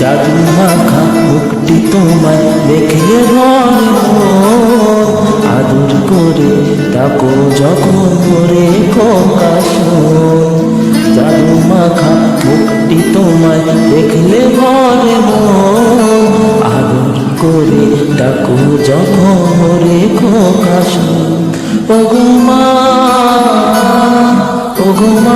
জাদু মাখা মুক্তি তোমায় দেখলে ভয়। আদর করে ডাকো যখন করে প্রকাশ জাদু মাখা মুক্তি তোমায় দেখলে মন আদর করে ডাকো যখন রে প্রকাশ ওগুমা ওগুমা ওগুমা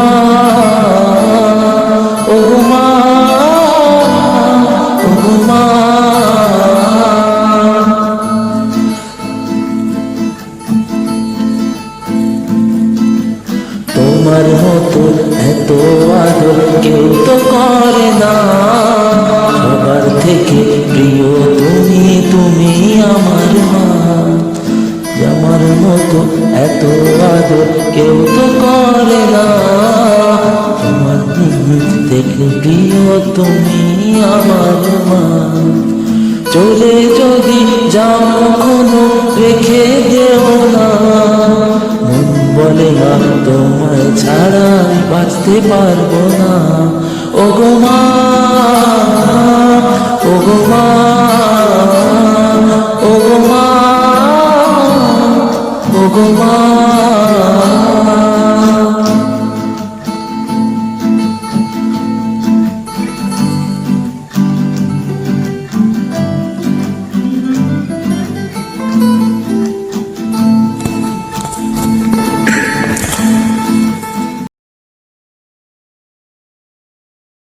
তোমার মতো এত আদর কেউ তো করে না। সবার থেকে প্রিয় তুমি তুমি আমার মা। আমার মতো এত আদর কেউ তো করে না। তোমার থেকে প্রিয় তুমি আমার মা। চলে যদি যাও তোমায় ছাড়া বাঁচতে পারব না। ও গো মা ও গো মা ও গো মা ও গো মা।